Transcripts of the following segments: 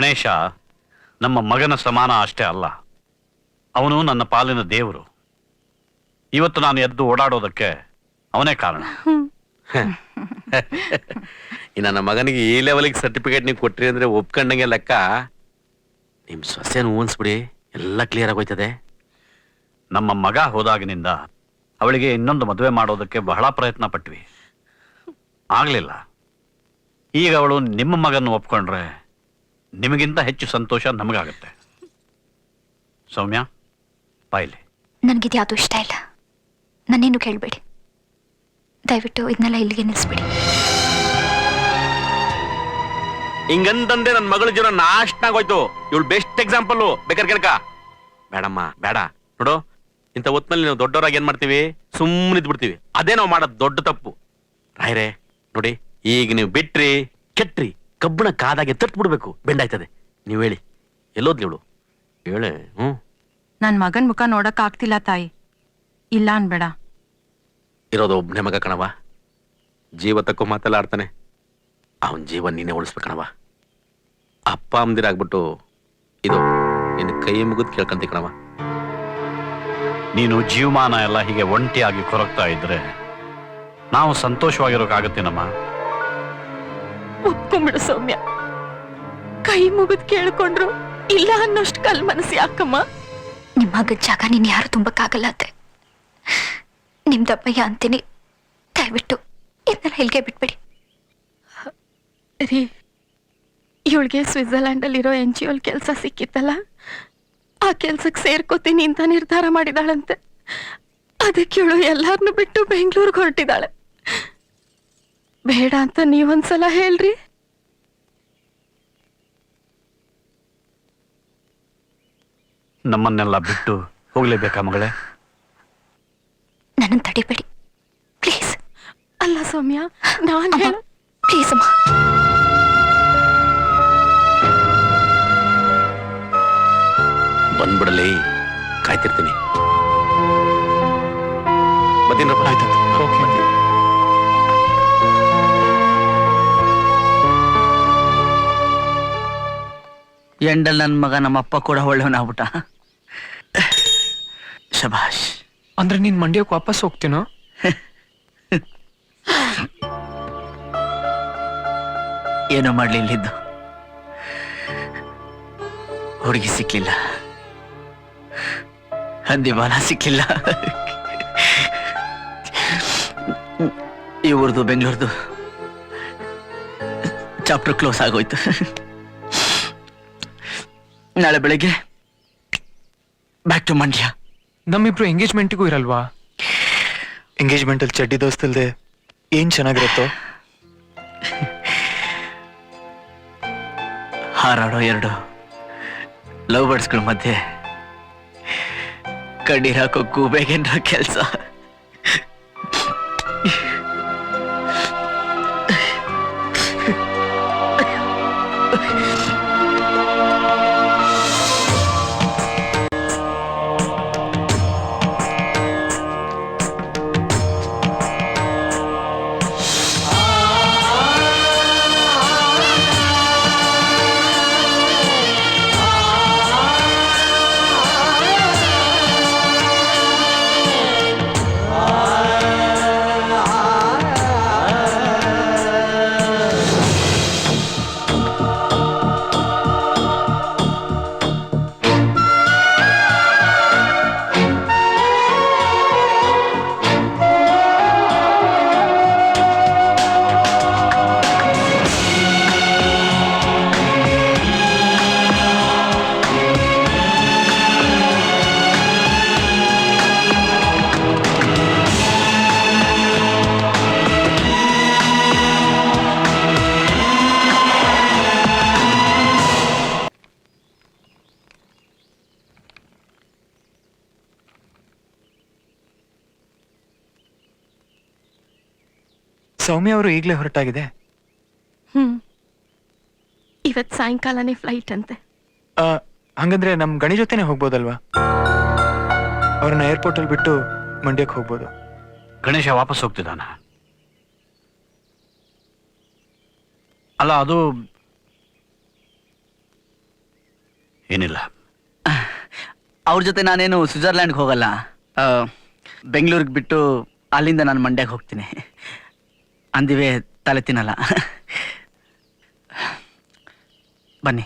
ಗಣೇಶ ನಮ್ಮ ಮಗನ ಸಮಾನ ಅಷ್ಟೇ ಅಲ್ಲ. ಅವನು ನನ್ನ ಪಾಲಿನ ದೇವರು. ಇವತ್ತು ನಾನು ಎದ್ದು ಓಡಾಡೋದಕ್ಕೆ ಅವನೇ ಕಾರಣ. ಈ ನನ್ನ ಮಗನಿಗೆ ಈ ಲೆವೆಲ್ಗೆ ಸರ್ಟಿಫಿಕೇಟ್ ನೀವು ಕೊಟ್ರಿ ಅಂದ್ರೆ ಒಪ್ಕೊಂಡಂಗೆ ಲೆಕ್ಕ. ನಿಮ್ಮ ಸೊಸೆನ ಊನ್ಸ್ಬಿಡಿ ಎಲ್ಲ ಕ್ಲಿಯರ್ ಆಗೋಯ್ತದೆ ನಮ್ಮ ಮಗ ಹೋದಾಗಿನಿಂದ ಅವಳಿಗೆ ಇನ್ನೊಂದು ಮದುವೆ ಮಾಡೋದಕ್ಕೆ ಬಹಳ ಪ್ರಯತ್ನ ಪಟ್ವಿ. ಆಗಲಿಲ್ಲ. ಈಗ ಅವಳು ನಿಮ್ಮ ಮಗನ ಒಪ್ಕೊಂಡ್ರೆ ನಿಮಗಿಂತ ಹೆಚ್ಚು ಸಂತೋಷ ನಮಗಾಗುತ್ತೆ. ಸೌಮ್ಯ ಬಾಯ್ಲಿ ನನಗಿದು ಯಾವುದು ಇಷ್ಟ ಇಲ್ಲ. ನನ್ನೇನು ಕೇಳಬೇಡಿ. ದಯವಿಟ್ಟು ಇದನ್ನೆಲ್ಲ ಇಲ್ಲಿಗೆ ನಿಲ್ಲಿಸ್ಬಿಡಿ. ಹಿಂಗಂತಂದೆ ನನ್ನ ಮಗಳ ಜೀವನ ನಾಶನಾಗೋಯ್ತು ಇವಳು ಬೆಸ್ಟ್ ಎಕ್ಸಾಂಪಲ್ ಬೇಕಾದ್ರೆ ಕೇಳ್ಕ. ಬೇಡಮ್ಮ ಬೇಡ. ನೋಡು ಇಂಥ ಹೊತ್ನಲ್ಲಿ ನಾವು ದೊಡ್ಡವರಾಗಿ ಏನ್ ಮಾಡ್ತೀವಿ? ಸುಮ್ಮನೆ ಬಿಡ್ತೀವಿ ಅದೇ ನಾವು ಮಾಡೋದು ದೊಡ್ಡ ತಪ್ಪು. ರಾಯ್ರೆ ನೋಡಿ ಈಗ ನೀವು ಬಿಟ್ರಿ ಕೆಟ್ರಿ. ಕಬ್ಬಣ ಕಾದಾಗೆ ತಟ್ಟು ಬಿಡ್ಬೇಕು ಬೆಂಡಾಯ್ತದೆ. ನೀವ್ ಹೇಳಿ. ಎಲ್ಲೋದ್ ನೀವು ಹೇಳೆ ಹ್ಮ್ ನನ್ ಮಗನ್ ಮುಖ ನೋಡಕ್ ಆಗ್ತಿಲ್ಲ ತಾಯಿ. ಇಲ್ಲ ಅನ್ಬೇಡ. ಇರೋದು ಒಬ್ಬನೇ ಮಗ ಕಣವ ಜೀವ ತಕ್ಕೋ ಮಾತೆಲ್ಲ ಆಡ್ತಾನೆ. ಅವನ ಜೀವ ನೀನೇ ಉಳಿಸ್ಬೇಕಣವ ಅಪ್ಪ ಆಗ್ಬಿಟ್ಟು ಇದು ನಿನ್ನ ಕೈ ಮುಗಿದ್ ಕೇಳ್ಕಂತಿ ಕಣವ ನೀನು ಜೀವಮಾನ ಎಲ್ಲ ಹೀಗೆ ಒಂಟಿಯಾಗಿ ಕೊರಗ್ತಾ ಇದ್ರೆ ನಾವು ಸಂತೋಷವಾಗಿರೋಕ್ಕಾಗತ್ತೇನಮ್ಮ ಒಪ್ಕೊಂಬಿಡು ಸೌಮ್ಯ. ಕೈ ಮುಗಿದ್ ಕೇಳ್ಕೊಂಡ್ರು ಇಲ್ಲ ಅನ್ನೋಷ್ಟು ಕಲ್ ಮನಸ್ಸು ಯಾಕಮ್ಮ? ನಿಮ್ಮ ಮಗನ ಜಾಗ ನೀನ್ ಯಾರು ತುಂಬಕ್ಕಾಗಲ್ಲ ಅತ್ತೆ. ನಿಮ್ದಪ್ಪಯ್ಯ ಅಂತೀನಿ. ದಯವಿಟ್ಟು ಇದನ್ನೆಲ್ಲ ಇಲ್ಲಿಗೆ ಬಿಟ್ಬಿಡಿ. ರೀ ಇವಳಿಗೆ ಸ್ವಿಟ್ಜರ್ಲ್ಯಾಂಡಲ್ಲಿರೋ ಎನ್ ಜಿ ಒಲ್ ಕೆಲಸ ಸಿಕ್ಕಿತ್ತಲ್ಲ? ಆ ಕೆಲ್ಸಕ್ಕೆ ಸೇರ್ಕೋತೀನಿ ಅಂತ ನಿರ್ಧಾರ ಮಾಡಿದಾಳಂತೆ. ಅದಕ್ಕೆ ಇವಳು ಎಲ್ಲಾರನ್ನು ಬಿಟ್ಟು ಬೆಂಗಳೂರಿಗೆ ಹೊರಟಿದ್ದಾಳೆ ಬೇಡ ಅಂತ ನೀವೊಂದ್ಸಲ ಹೇಳ್ರಿ. ನಮ್ಮನ್ನೆಲ್ಲ ಬಿಟ್ಟು ಹೋಗ್ಲೇಬೇಕಾ ಮಗಳೇ? ನನ್ನ ತಡಿಬೇಡಿ. ಪ್ಲೀಸ್. ಅಲ್ಲ ಸೌಮ್ಯ ನಾನು ಹೇಳ ಪ್ಲೀಸ್ ಅಮ್ಮ. ಬಂದ್ಬಿಡಲಿ ಕಾಯ್ತಿರ್ತೀನಿ. ಬರ್ತೀನಪ್ಪ ಬರ್ತೀನಿ. ಎಂಡಲ್ ನನ್ನ ಮಗ ನಮ್ಮಪ್ಪ ಕೂಡ ಒಳ್ಳೆಯವನಾಗ್ಬಿಟ್ಟ ಶಬಾಷ್ ಅಂದ್ರೆ ನೀನ್ ಮಂಡ್ಯಕ್ಕೆ ವಾಪಸ್ ಹೋಗ್ತೀನೋ? ಏನೋ ಮಾಡ್ಲಿಲ್ಲಿದ್ದು ಹುಡುಗಿ ಸಿಕ್ಲಿಲ್ಲ. ಹಂದಿ ಬಾಲ ಸಿಕ್ಲಿಲ್ಲ. ಇವ್ರದ್ದು ಬೆಂಗಳೂರ್ದು. ಚಾಪ್ಟರ್ ಕ್ಲೋಸ್ ಆಗೋಯ್ತು. ನಾಳೆ ಬೆಳಿಗ್ಗೆ ಬ್ಯಾಕ್ ಟು ಮಂಡ್ಯ. ನಮ್ಮಿಬ್ರು ಎಂಗೇಜ್ಮೆಂಟಿಗೂ ಇರಲ್ವಾ? ಎಂಗೇಜ್ಮೆಂಟ್ ಅಲ್ಲಿ ಚಡ್ಡಿ ದೋಸ್ತಿಲ್ದೆ ಏನ್ ಚೆನ್ನಾಗಿರುತ್ತೋ? ಹಾರಾಡೋ ಎರಡು ಲವ್ ಬರ್ಡ್ಸ್ಗಳ ಮಧ್ಯೆ ಕಣ್ಣೀರ್ ಹಾಕೋ ಗೂಬೆಗೇನ್ರ ಕೆಲಸ. ಸೌಮ್ಯ ಅವರು ಈಗಲೇ ಹೊರಟಾಗಿದೆ. ಹ್ಮ್. ಇವತ್ತು ಸಾಯಂಕಾಲನೇ ಫ್ಲೈಟ್ ಅಂತೆ. ಆ, ಹಂಗಂದ್ರೆ ನಮ್ ಗಣಿ ಜೊತೆನೆ ಹೋಗ್ಬೋದಲ್ವಾ? ಅವ್ರನ್ನ ಏರ್ಪೋರ್ಟ್ ಅಲ್ಲಿ ಬಿಟ್ಟು ಮಂಡ್ಯಕ್ಕೆ ಹೋಗ್ಬೋದು. ಗಣೇಶ ವಾಪಸ್ ಹೋಗ್ತಿದ್ದಾನ? ಅಲ್ಲ ಅದು ಏನಿಲ್ಲ. ಅವ್ರ ಜೊತೆ ನಾನೇನು ಸ್ವಿಟ್ಜರ್ಲ್ಯಾಂಡ್ಗೆ ಹೋಗಲ್ಲ? ಆ, ಬೆಂಗಳೂರಿಗೆ ಬಿಟ್ಟು ಅಲ್ಲಿಂದ ನಾನು ಮಂಡ್ಯಕ್ಕೆ ಹೋಗ್ತೀನಿ. ಅಂದಿವೆ ತಲೆ ತಿನ್ನಲ್ಲ. ಬನ್ನಿ.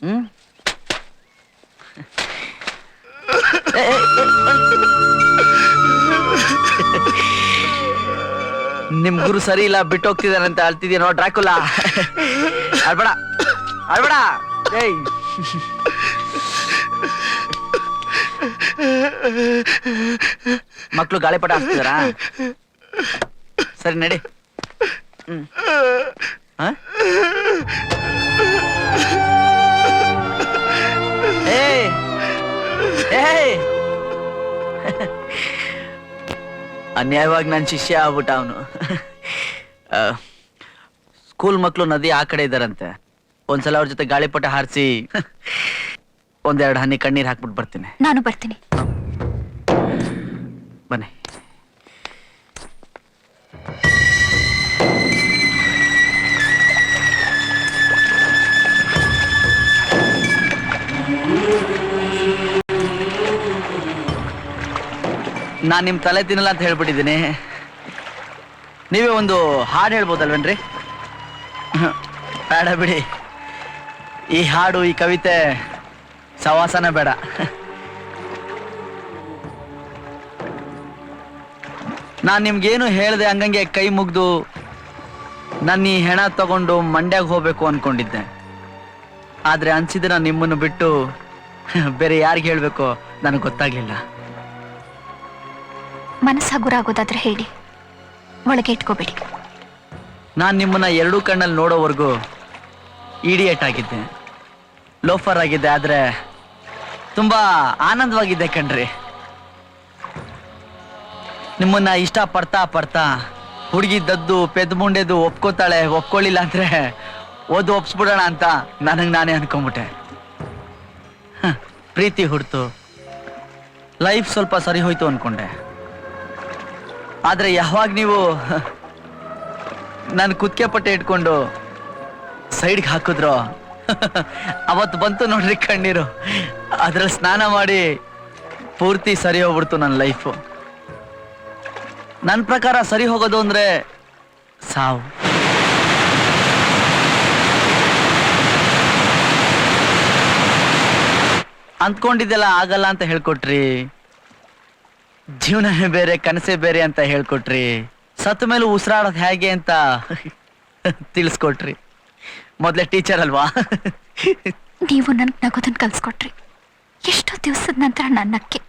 ಹ್ಮ್ ನಿಮ್ ಗುರು ಸರಿ ಇಲ್ಲ ಬಿಟ್ಟು ಹೋಗ್ತಿದಾನಂತ ಅಳ್ತಿದ್ಯಾ ನೋಡ್ ಡ್ರಾಕುಲ? ಅಳ್ಬೇಡ ಅಳ್ಬೇಡ. ಏಯ್. ಮಕ್ಳು ಗಾಳಿಪಟ ಹಾಕ್ತಿದಾರಾ ಸರಿ, ನಡಿ. ಅನ್ಯಾಯವಾಗಿ ನನ್ನ ಶಿಷ್ಯ ಆಗ್ಬಿಟ್ಟ ಅವನು. ಸ್ಕೂಲ್ ಮಕ್ಕಳು ನದಿ ಆ ಕಡೆ ಇದ್ದಾರಂತೆ ಒಂದ್ಸಲ ಅವ್ರ ಜೊತೆ ಗಾಳಿಪಟ ಹಾರಿಸಿ ಒಂದೆರಡು ಹನಿ ಕಣ್ಣೀರ್ ಹಾಕ್ಬಿಟ್ಟು ಬರ್ತೀನಿ. ನಾನು ಬರ್ತೀನಿ. ಬನ್ನಿ. ನಾನ್ ನಿಮ್ಮ ತಲೆ ತಿನ್ನಲ್ಲ ಅಂತ ಹೇಳ್ಬಿಟ್ಟಿದ್ದೀನಿ. ನೀವೇ ಒಂದು ಹಾಡು ಹೇಳ್ಬೋದಲ್ವೇನ್ರಿ? ಬೇಡ ಬಿಡಿ. ಈ ಹಾಡು, ಈ ಕವಿತೆ ಸವಾಸನ ಬೇಡ. ನಾನು ನಿಮ್ಗೇನು ಹೇಳಿದೆ ಹಂಗಂಗೆ ಕೈ ಮುಗ್ದು ನನ್ನ ಈ ಹೆಣ ತಗೊಂಡು ಮಂಡ್ಯಾಗ ಹೋಗ್ಬೇಕು ಅನ್ಕೊಂಡಿದ್ದೆ. ಆದ್ರೆ ಅನ್ಸಿದ್ರೆ ನಾನು ನಿಮ್ಮನ್ನು ಬಿಟ್ಟು ಬೇರೆ ಯಾರಿಗೆ ಹೇಳಬೇಕು ನನಗೆ ಗೊತ್ತಾಗ್ಲಿಲ್ಲ. ಮನಸ್ಸು ಹಗುರ ಆಗೋದಾದ್ರೆ ಹೇಳಿ. ಒಳಗೆ ಇಟ್ಕೋಬೇಡಿ. ನಾನು ನಿಮ್ಮನ್ನ ಎರಡೂ ಕಣ್ಣಲ್ಲಿ ನೋಡೋವರೆಗೂ ಇಡಿಯೇಟ್ ಆಗಿದ್ದೆ. ಲೋಫರ್ ಆಗಿದ್ದೆ, ಆದ್ರೆ ತುಂಬಾ ಆನಂದವಾಗಿದ್ದೆ ಕಣ್ರಿ. ನಿಮ್ಮನ್ನ ಇಷ್ಟ ಪಡ್ತಾ ಪಡ್ತಾ ಹುಡುಗಿ ದದ್ದು ಪೆದ್ ಮುಂಡೆದು ಒಪ್ಕೋತಾಳೆ, ಒಪ್ಕೊಳ್ಳಿಲ್ಲ ಅಂದ್ರೆ ಓದು ಒಪ್ಸ್ಬಿಡೋಣ ಅಂತ ನನಗೆ ನಾನೇ ಅನ್ಕೊಂಬಿಟ್ಟೆ. ಪ್ರೀತಿ ಹುಡ್ತು. ಲೈಫ್ ಸ್ವಲ್ಪ ಸರಿ ಹೋಯ್ತು ಅನ್ಕೊಂಡೆ. ಆದ್ರೆ ಯಾವಾಗ ನೀವು ನನ್ನ ಕುತ್ಕೆ ಪಟ್ಟೆ ಇಟ್ಕೊಂಡು ಸೈಡ್ಗೆ ಹಾಕಿದ್ರು? ಅವತ್ತು ಬಂತು ನೋಡ್ರಿ ಕಣ್ಣೀರು. ಅದ್ರಲ್ಲಿ ಸ್ನಾನ ಮಾಡಿ ಪೂರ್ತಿ ಸರಿ ಹೋಗ್ಬಿಡ್ತು ನನ್ನ ಲೈಫು. ನನ್ನ ಪ್ರಕಾರ ಸರಿ ಹೋಗೋದು ಅಂದ್ರೆ ಸಾವು. ಅಂದ್ಕೊಂಡಿದ್ದೆಲ್ಲ ಆಗಲ್ಲ ಅಂತ ಹೇಳ್ಕೊಟ್ರಿ. ಜೀವನನೇ ಬೇರೆ ಕನಸೇ ಬೇರೆ ಅಂತ ಹೇಳ್ಕೊಟ್ರಿ. ಸತ್ತ ಮೇಲೆ ಉಸಿರಾಡೋದು ಹೇಗೆ ಅಂತ ತಿಳಿಸ್ಕೊಟ್ರಿ. ಮೊದಲೇ ಟೀಚರ್ ಅಲ್ವಾ? ನೀವು ನನ್ಗೆ ನಗೋದನ್ನ ಕಲ್ಸ್ಕೊಟ್ರಿ. ಎಷ್ಟೋ ದಿವಸದ ನಂತರ ನನ್ನಕ್ಕೆ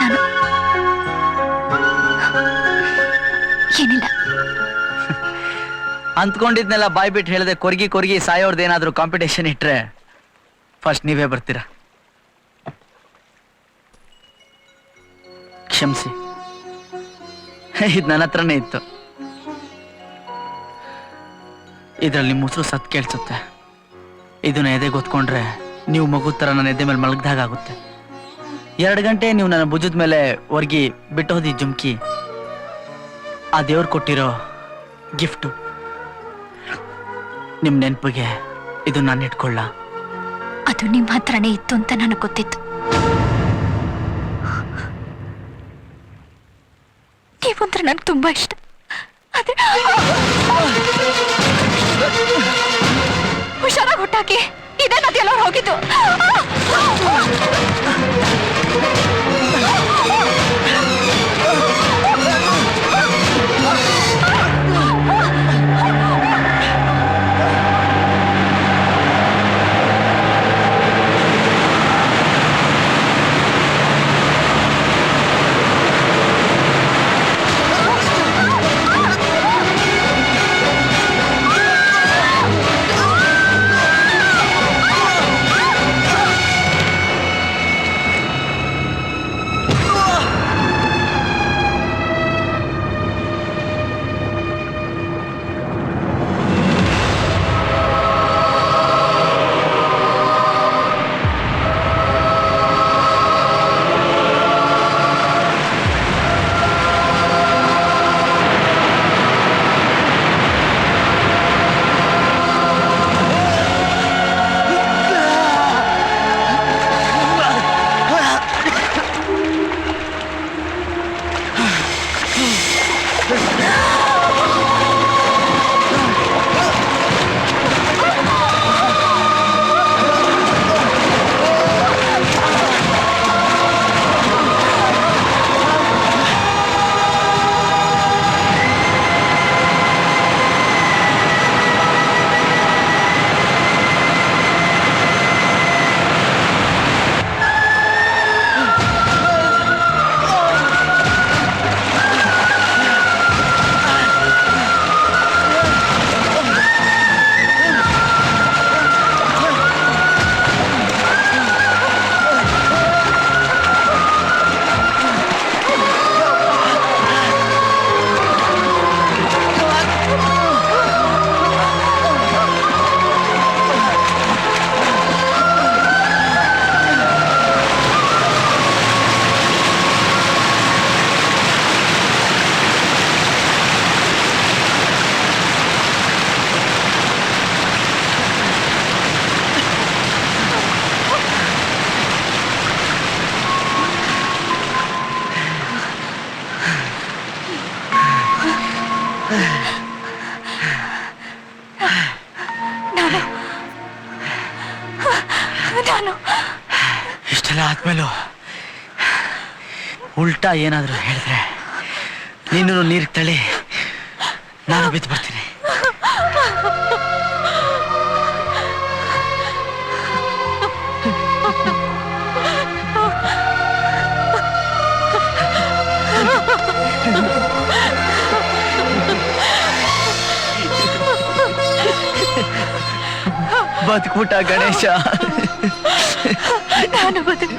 ನಾನು ಏನಿಲ್ಲ. ಅಂದ್ಕೊಂಡಿದ್ನೆಲ್ಲ ಬಾಯ್ಬಿಟ್ಟು ಹೇಳಿದೆ ಕೊರ್ಗಿ ಕೊರ್ಗಿ ಸಾಯೋರ್ದು ಏನಾದರೂ ಕಾಂಪಿಟೇಷನ್ ಇಟ್ರೆ ಫಸ್ಟ್ ನೀವೇ ಬರ್ತೀರಾ? ಕ್ಷಮಿಸಿ. ಇದು ನನ್ನ ಹತ್ರನೇ ಇತ್ತು. ಇದರಲ್ಲಿ ನಿಮ್ಮ ಉಸಿರು ಸತ್ ಕೇಳಿಸುತ್ತೆ. ಇದನ್ನ ಎದೆ ಗೊತ್ಕೊಂಡ್ರೆ ನೀವು ಮಗು ಥರ ನನ್ನ ಎದೆ ಮೇಲೆ ಮಲಗ್ದಾಗ ಆಗುತ್ತೆ ಎರಡು ಗಂಟೆ ನೀವು ನನ್ನ ಭುಜದ ಮೇಲೆ ಒರ್ಗಿ ಬಿಟ್ಟೋದಿ ಜುಮ್ಕಿ. ಆ ದೇವ್ರು ಕೊಟ್ಟಿರೋ ಗಿಫ್ಟು. ನಿಮ್ಮ ನೆನಪಿಗೆ ಇದು ನಾನು ಇಟ್ಕೊಳ್ಳ. ಅದು ನಿಮ್ಮ ಹತ್ರನೇ ಇತ್ತು ಅಂತ ನನಗೆ ಗೊತ್ತಿತ್ತು. ನೀವಂದ್ರೆ ನನಗೆ ತುಂಬಾ ಇಷ್ಟ. ಆದ್ರೆ ಹುಷಾರಾಗಿ ಹುಟ್ಟಾಕಿ. ಇದೇ ನದಿಯಲ್ಲವ್ರು ಹೋಗಿದ್ದು. ಉಲ್ಟಾ ಏನಾದರೂ ಹೇಳಿದ್ರೆ ನೀನು ನೀರಿಗೆ ತಳ್ಳಿ ನಾನು ಬಿದ್ದು ಬರ್ತೀನಿ ಬದುಕುಟ ಗಣೇಶ. ನಾನು ಬದುಕ್ಬಿಟ್ಟೆ